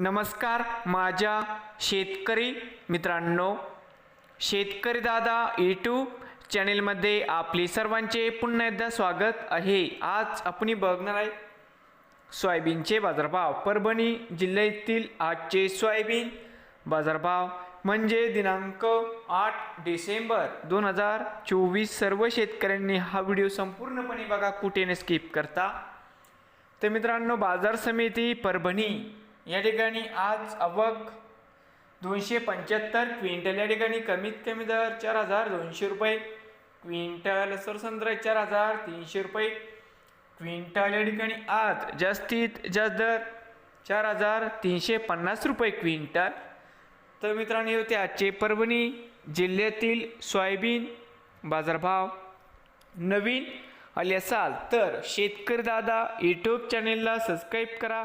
नमस्कार माझ्या शेतकरी मित्रांनो शेतकरी दादा यूट्यूब चॅनेलमध्ये आपले सर्वांचे पुन्हा एकदा स्वागत आहे. आज आपण बघणार आहे सोयाबीनचे बाजारभाव. परभणी जिल्ह्यातील आजचे सोयाबीन बाजारभाव म्हणजे दिनांक आठ डिसेंबर दोन हजार चोवीस. सर्व शेतकऱ्यांनी हा व्हिडिओ संपूर्णपणे बघा कुठे न स्किप करता. तर मित्रांनो बाजार समिती परभणी या ठिकाणी आज आवक दोनशे पंच्याहत्तर क्विंटल या ठिकाणी कमीत कमी दर चार हजार दोनशे रुपये क्विंटल सरसंद्र चार हजार तीनशे रुपये क्विंटल या ठिकाणी आज जास्तीत जास्त दर चार हजार तीनशे पन्नास रुपये क्विंटल. तर मित्रांनो होते आजचे परभणी जिल्ह्यातील सोयाबीन बाजारभाव नवीन आले असाल तर शेतकरी दादा यूट्यूब चॅनेलला सबस्क्राईब करा.